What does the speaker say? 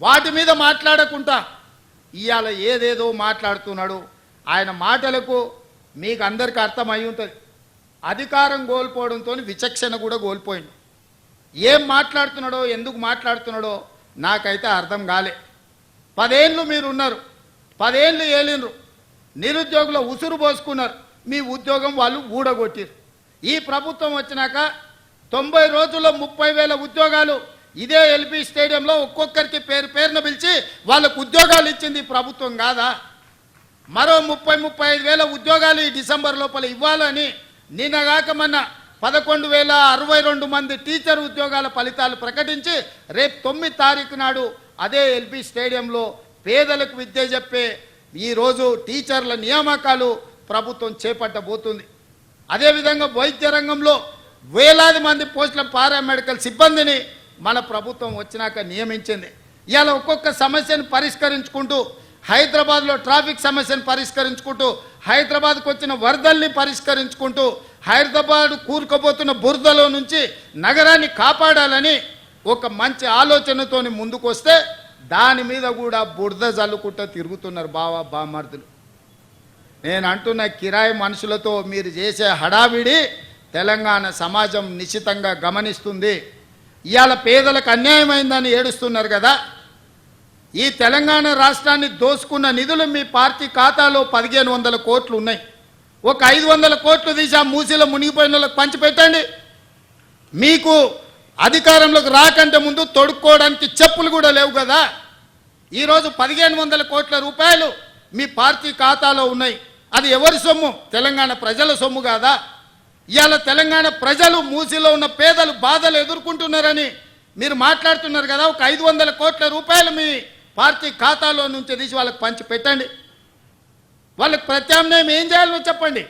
వాటి మీద మాట్లాడకుండా ఇవాళ ఏదేదో మాట్లాడుతున్నాడు. ఆయన మాటలకు మీకు అందరికీ అర్థమై ఉంటుంది. అధికారం కోల్పోవడంతో విచక్షణ కూడా కోల్పోయింది. ఏం మాట్లాడుతున్నాడో ఎందుకు మాట్లాడుతున్నాడో నాకైతే అర్థం కాలే. పదేళ్ళు మీరు ఉన్నారు పదేళ్ళు ఏలినరు నిరుద్యోగుల ఉసురు పోసుకున్నారు. మీ ఉద్యోగం వాళ్ళు ఊడగొట్టిరు ఈ ప్రభుత్వం వచ్చినాక తొంభై రోజుల్లో ముప్పై వేల ఉద్యోగాలు ఇదే ఎల్బీ స్టేడియంలో ఒక్కొక్కరికి పేరు పేరున పిలిచి వాళ్ళకు ఉద్యోగాలు ఇచ్చింది ప్రభుత్వం కాదా? మరో ముప్పై ముప్పై ఐదు వేల ఉద్యోగాలు ఈ డిసెంబర్ లోపల ఇవ్వాలని నిన్నగాక మొన్న పదకొండు వేల అరవై రెండు మంది టీచర్ ఉద్యోగాల ఫలితాలు ప్రకటించి రేపు తొమ్మిది తారీఖు నాడు అదే ఎల్బీ స్టేడియంలో పేదలకు విద్య చెప్పే ఈరోజు టీచర్ల నియామకాలు ప్రభుత్వం చేపట్టబోతుంది. అదేవిధంగా వైద్య రంగంలో వేలాది మంది పోస్టుల పారామెడికల్ సిబ్బందిని మన ప్రభుత్వం వచ్చినాక నియమించింది. ఇవాళ ఒక్కొక్క సమస్యను పరిష్కరించుకుంటూ హైదరాబాద్లో ట్రాఫిక్ సమస్యను పరిష్కరించుకుంటూ హైదరాబాద్కు వచ్చిన వరదల్ని పరిష్కరించుకుంటూ హైదరాబాద్ కూరుకుపోతున్న బురదలో నుంచి నగరాన్ని కాపాడాలని ఒక మంచి ఆలోచనతోని ముందుకు వస్తే దాని మీద కూడా బురద జల్లుకుంటూ తిరుగుతున్నారు బావా బామర్దులు. నేను అంటున్న కిరాయి మనుషులతో మీరు చేసే హడావిడి తెలంగాణ సమాజం నిశ్చితంగా గమనిస్తుంది. ఇవాళ పేదలకు అన్యాయమైందని ఏడుస్తున్నారు కదా. ఈ తెలంగాణ రాష్ట్రాన్ని దోసుకున్న నిధులు మీ పార్టీ ఖాతాలో పదిహేను వందల కోట్లు ఉన్నాయి. ఒక ఐదు వందల కోట్లు తీసి ఆ మూసీలో మునిగిపోయిన వాళ్ళకి పంచిపెట్టండి. మీకు అధికారంలోకి రాకంటే ముందు తొడుక్కోవడానికి చెప్పులు కూడా లేవు కదా. ఈరోజు పదిహేను వందల కోట్ల రూపాయలు మీ పార్టీ ఖాతాలో ఉన్నాయి. అది ఎవరి సొమ్ము? తెలంగాణ ప్రజల సొమ్ము కాదా? ఇవాళ తెలంగాణ ప్రజలు మూసిలో ఉన్న పేదలు బాధలు ఎదుర్కొంటున్నారని మీరు మాట్లాడుతున్నారు కదా ఒక ఐదు వందల కోట్ల రూపాయలు మీ పార్టీ ఖాతాలో నుంచి తీసి వాళ్ళకి పంచి పెట్టండి. వాళ్ళకి ప్రత్యామ్నాయం ఏం చేయాలో చెప్పండి.